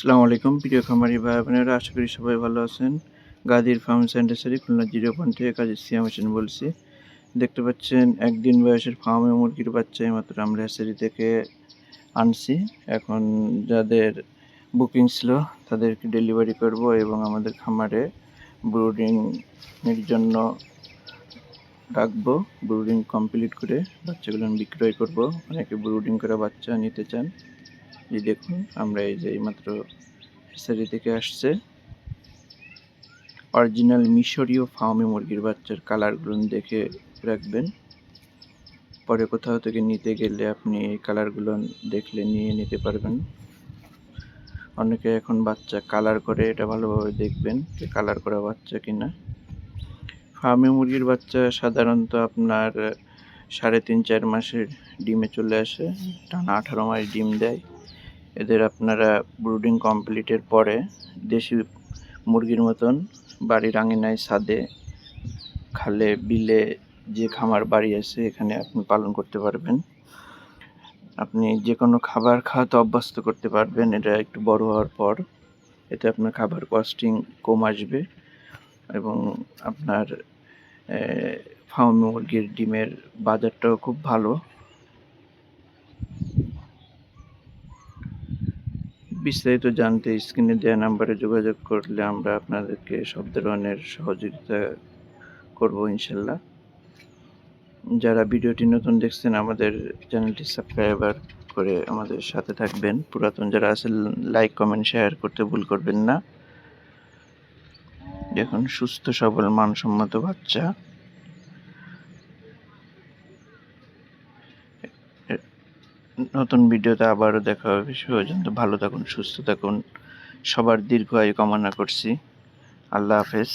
আসসালামু আলাইকুম, প্রিয় খামারি ভাই বোনেরা আশা করি সবাই ভালো আছেন। গাদির ফার্ম সেন্টারি খুলনা জিরো পয়েন্ট থেকে কাজী সিয়াম হোসেন বলছি। দেখতে পাচ্ছেন, একদিন বয়সের ফার্মে মুরগির বাচ্চা মাত্র আমরা হ্যাচারি থেকে আনছি। এখন যাদের বুকিং ছিল, তাদেরকে ডেলিভারি করব এবং আমাদের খামারে ব্রুডিং এর জন্য রাখব। ব্রুডিং কমপ্লিট করে বাচ্চাগুলো বিক্রয় করব। অনেকে ব্রুডিং করে বাচ্চা নিতে চান। এই দেখুন, আমরা এই যে এইমাত্র হ্যাচারি থেকে আসছে। অরিজিনাল মিশরীয় ফার্মে মুরগির বাচ্চার কালারগুলো দেখে রাখবেন। পরে কোথাও থেকে নিতে গেলে আপনি এই কালারগুলো দেখলে নিয়ে নিতে পারবেন। অনেকে এখন বাচ্চা কালার করে, এটা ভালোভাবে দেখবেন যে কালার করা বাচ্চা কিনা। ফার্মে মুরগির বাচ্চা সাধারণত আপনার, সাড়ে তিন চার মাসের ডিমে চলে আসে। টানা আঠারো মাস ডিম দেয়। এদের আপনারা ব্রুডিং কমপ্লিটের পরে দেশি মুরগির মতন বাড়ির আঙিনায় ছাদে, খালে, বিলে যে খামার বাড়ি আছে এখানে আপনি পালন করতে পারবেন। আপনি যে কোনো খাবার খাওয়াতে অভ্যস্ত করতে পারবেন, এটা একটু বড় হওয়ার পর। এতে আপনার খাবার কস্টিং কম আসবে এবং আপনার ফার্ম মুরগির ডিমের বাজারটাও খুব ভালো। বিস্তারিত জানতে স্ক্রিনে দেওয়া নাম্বারে যোগাযোগ করলে আমরা আপনাদেরকে সব ধরনের সহযোগিতা করব ইনশাল্লাহ। যারা ভিডিওটি নতুন দেখছেন, আমাদের চ্যানেলটি সাবস্ক্রাইবার করে আমাদের সাথে থাকবেন। পুরাতন যারা আছেন, লাইক, কমেন্ট, শেয়ার করতে ভুল করবেন না। দেখুন, সুস্থ, সবল, মানসম্মত বাচ্চা। নতুন ভিডিওতে আবারও দেখা হবে। সে পর্যন্ত ভালো থাকুন, সুস্থ থাকুন। সবার দীর্ঘ আয়ু কামনা করছি। আল্লাহ হাফেজ।